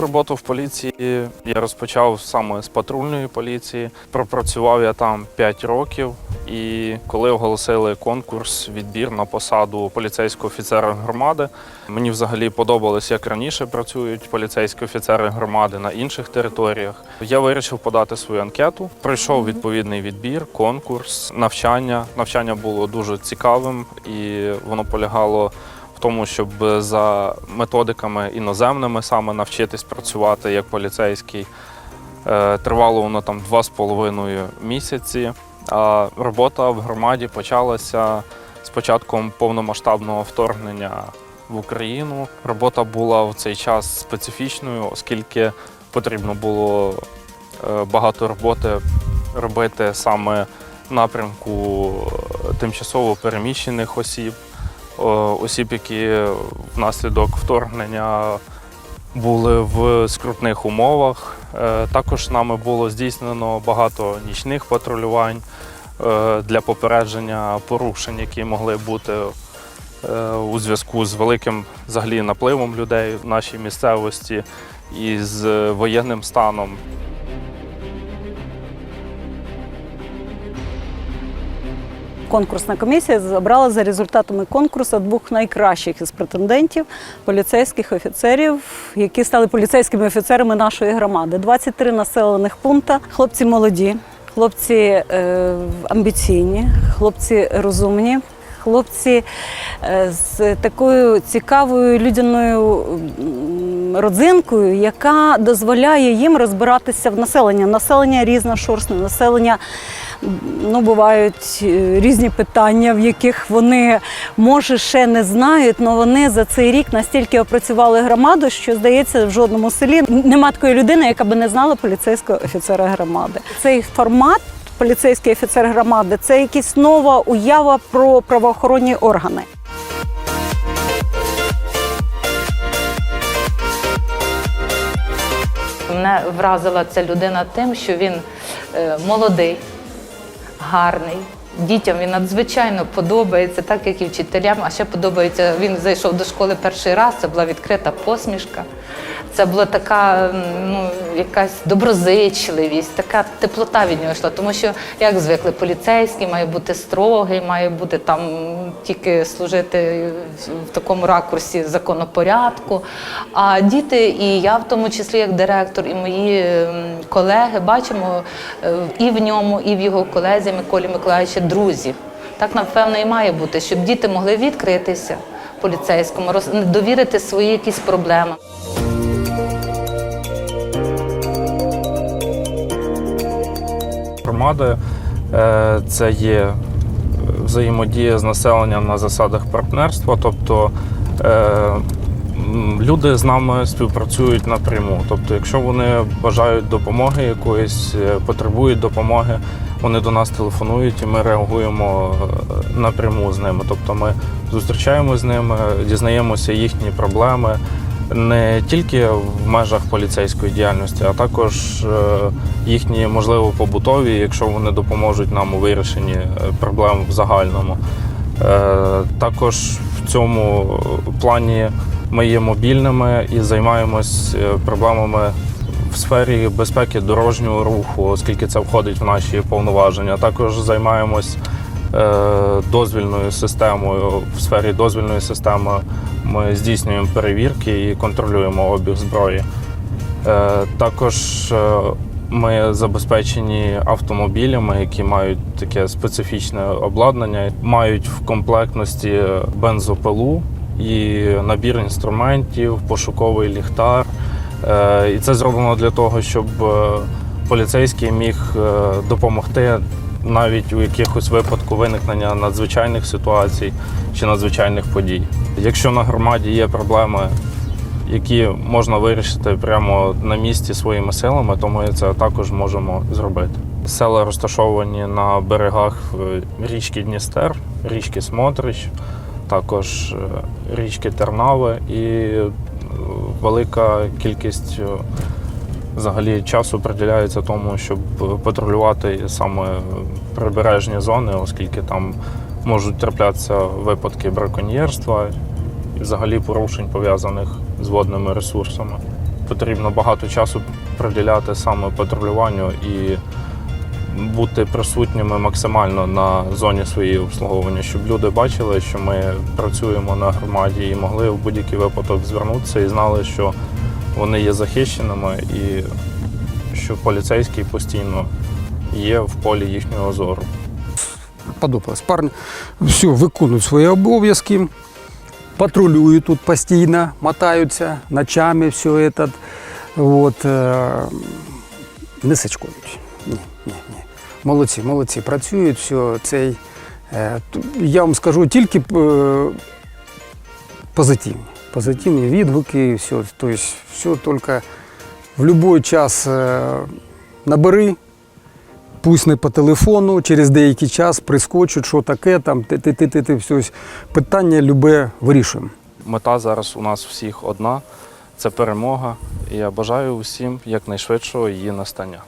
Роботу в поліції я розпочав саме з патрульної поліції. Пропрацював я там 5 років. І коли оголосили конкурс, відбір на посаду поліцейського офіцера громади, мені взагалі подобалось, як раніше працюють поліцейські офіцери громади на інших територіях. Я вирішив подати свою анкету. Пройшов відповідний відбір, конкурс, навчання. Навчання було дуже цікавим і воно полягало в тому, щоб за методиками іноземними саме навчитись працювати як поліцейський. Е, Тривало воно там два з половиною місяці. А робота в громаді почалася з початком повномасштабного вторгнення в Україну. Робота була в цей час специфічною, оскільки потрібно було е, багато роботи робити саме в напрямку е, тимчасово переміщених осіб, е, осіб, які внаслідок вторгнення були в скрутних умовах. Е, Також нами було здійснено багато нічних патрулювань е, для попередження порушень, які могли бути е, у зв'язку з великим взагалі напливом людей в нашій місцевості і з воєнним станом. Конкурсна комісія забрала за результатами конкурсу двох найкращих із претендентів поліцейських офіцерів, які стали поліцейськими офіцерами нашої громади. 23 населених пункта. Хлопці молоді, хлопці е, амбіційні, хлопці розумні. Хлопці е, з такою цікавою людяною родзинкою, яка дозволяє їм розбиратися в населенні. Населення різношорстне, населення ну, бувають е, різні питання, в яких вони може ще не знають, але вони за цей рік настільки опрацювали громаду, що здається, в жодному селі нема такої людини, яка би не знала поліцейського офіцера громади. Цей формат. Поліцейський офіцер громади це якась нова уява про правоохоронні органи. Мене вразила ця людина тим, що він е, молодий, гарний. Дітям він надзвичайно подобається, так як і вчителям. А ще подобається. Він зайшов до школи перший раз. Це була відкрита посмішка. Це була така ну, якась доброзичливість, така теплота від нього йшла. Тому що, як звикли, поліцейський має бути строгий, має бути там тільки служити в такому ракурсі законопорядку. А діти, і я в тому числі як директор, і мої колеги бачимо е, і в ньому, і в його колезі Миколі Миколаївича друзів. Так, напевно, і має бути, щоб діти могли відкритися поліцейському, довірити свої якісь проблеми. Громади е, це є взаємодія з населенням на засадах партнерства, тобто е, люди з нами співпрацюють напряму. Тобто, якщо вони бажають допомоги якоїсь, е, потребують допомоги, вони до нас телефонують і ми реагуємо напряму з ними. Тобто ми зустрічаємося з ними, дізнаємося їхні проблеми. Не тільки в межах поліцейської діяльності, а також е, їхні, можливо, побутові, якщо вони допоможуть нам у вирішенні е, проблем в загальному. Е, Також в цьому плані ми є мобільними і займаємось проблемами в сфері безпеки дорожнього руху, оскільки це входить в наші повноваження. Також займаємось дозвільною системою. В сфері дозвільної системи ми здійснюємо перевірки і контролюємо обіг зброї. Е, Також е, ми забезпечені автомобілями, які мають таке специфічне обладнання, мають в комплектності бензопилу і набір інструментів, пошуковий ліхтар. Е, І це зроблено для того, щоб е, поліцейський міг е, допомогти навіть у якихось випадку виникнення надзвичайних ситуацій чи надзвичайних подій. Якщо на громаді є проблеми, які можна вирішити прямо на місці своїми силами, то ми це також можемо зробити. Села розташовані на берегах е, річки Дністер, річки Смотрич, також е, річки Тернави і е, велика кількість взагалі часу приділяється тому, щоб патрулювати саме прибережні зони, оскільки там можуть траплятися випадки браконьєрства і взагалі порушень пов'язаних з водними ресурсами. потрібно багато часу приділяти саме патрулюванню і бути присутніми максимально на зоні своєї обслуговування, щоб люди бачили, що ми працюємо на громаді і могли в будь-який випадок звернутися і знали, що вони є захищеними і що поліцейський постійно є в полі їхнього зору. Подобалось. Парні все, виконують свої обов'язки, патрулюють тут постійно, мотаються ночами, все этот. От, е, не сачкують. Ні, ні, ні. Молодці, молодці, працюють, все, цей. е, я вам скажу тільки е, позитивні. Позитивні відгуки, все, тобто все тільки в будь-який час е, набери, пусть не по телефону, через деякий час прискочуть, що таке, там ти ти ти ти ти все. Питання любе вирішуємо. Мета зараз у нас всіх одна це перемога. І я бажаю усім якнайшвидшого її настання.